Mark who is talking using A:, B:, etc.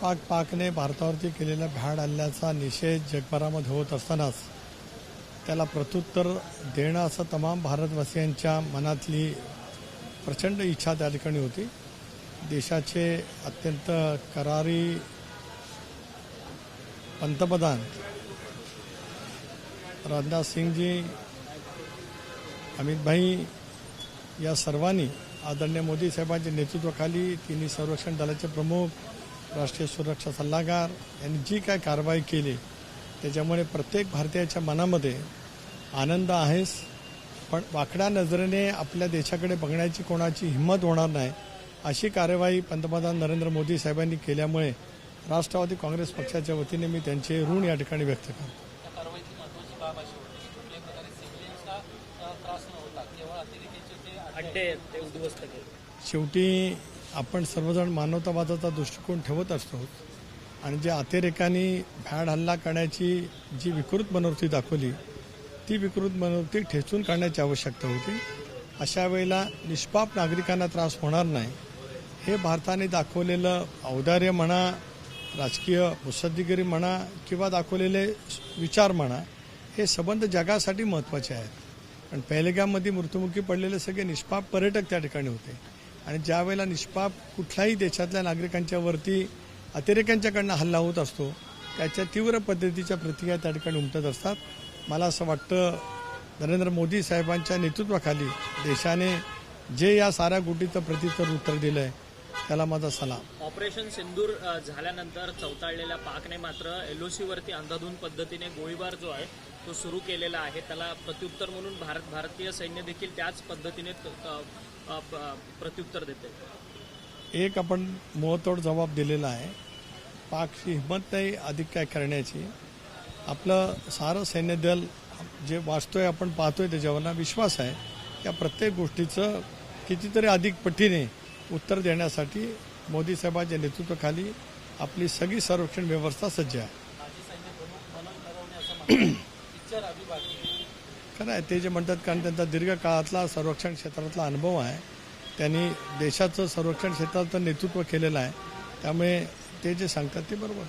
A: पाक पाकने भारतावरती केलेल्या भ्याड हल्ल्याचा निषेध जगभरामध्ये होत असतानाच त्याला प्रत्युत्तर देणं असं तमाम भारतवासियांच्या मनातली प्रचंड इच्छा त्या ठिकाणी होती. देशाचे अत्यंत करारी पंतप्रधान राजनाथ सिंगजी अमितभाई या सर्वांनी आदरणीय मोदी साहेबांच्या नेतृत्वाखाली तिन्ही संरक्षण दलाचे प्रमुख राष्ट्रीय सुरक्षा सल्लागार यांनी जी काय कारवाई केली त्याच्यामुळे प्रत्येक भारतीयाच्या मनामध्ये आनंद आहेच. पण वाकड्या नजरेने आपल्या देशाकडे बघण्याची कोणाची हिंमत होणार नाही अशी कार्यवाही पंतप्रधान नरेंद्र मोदी साहेबांनी केल्यामुळे राष्ट्रवादी काँग्रेस पक्षाच्या वतीने मी त्यांचे ऋण या ठिकाणी व्यक्त करतो. शेवटी आपण सर्वजण मानवतावादाचा दृष्टिकोन ठेवत असतो आणि जे अतिरेकाने भ्याड हल्ला करण्याची जी विकृत मनोवृत्ती दाखवली ती विकृत मनोवृत्ती ठेचून काढण्याची आवश्यकता होती. अशा वेळेला निष्पाप नागरिकांना त्रास होणार नाही. हे भारताने दाखवलेलं औदार्य म्हणा राजकीय मुसद्दीगिरी म्हणा किंवा दाखवलेले विचार म्हणा हे संबंध जगासाठी महत्त्वाचे आहेत. पण पहलगाममध्ये मृत्युमुखी पडलेले सगळे निष्पाप पर्यटक त्या ठिकाणी होते. आणि ज्या वेळेला निष्पाप कुठल्याही देशातल्या नागरिकांच्या वरती अतिरेक्यांच्याकडनं हल्ला होत असतो त्याच्या तीव्र पद्धतीच्या प्रतिक्रिया त्या ठिकाणी उमटत असतात. मला असं वाटतं नरेंद्र मोदी साहेबांच्या नेतृत्वाखाली देशाने जे या साऱ्या गोटीचं प्रत्युत्तर उत्तर दिलं आहे त्याला माझा सलाम.
B: ऑपरेशन सिंदूर झाल्यानंतर चौताळलेल्या पाकने मात्र एलओसी वरती अंधाधून पद्धतीने गोळीबार जो आहे तो सुरू केलेला आहे. त्याला प्रत्युत्तर म्हणून भारत भारतीय सैन्य देखील त्याच पद्धतीने प्रत्युत्तर देते.
A: एक आपण मोहतोड जबाब दिलेला आहे. पाकची हिंमत नाही अधिक काय करण्याची. आपलं सारं सैन्य दल जे वाचतोय आपण पाहतोय त्याच्यावरना विश्वास आहे. या प्रत्येक गोष्टीचं कितीतरी अधिक पटीने उत्तर देण्यासाठी मोदी साहेबांच्या नेतृत्वाखाली आपली सगळी संरक्षण व्यवस्था सज्ज आहे. खरं आहे ते जे म्हणतात कारण त्यांचा दीर्घकाळातला संरक्षण क्षेत्रातला अनुभव आहे त्यांनी देशाचं संरक्षण क्षेत्राचं नेतृत्व केलेलं आहे त्यामुळे ते जे सांगतात ते बरोबर.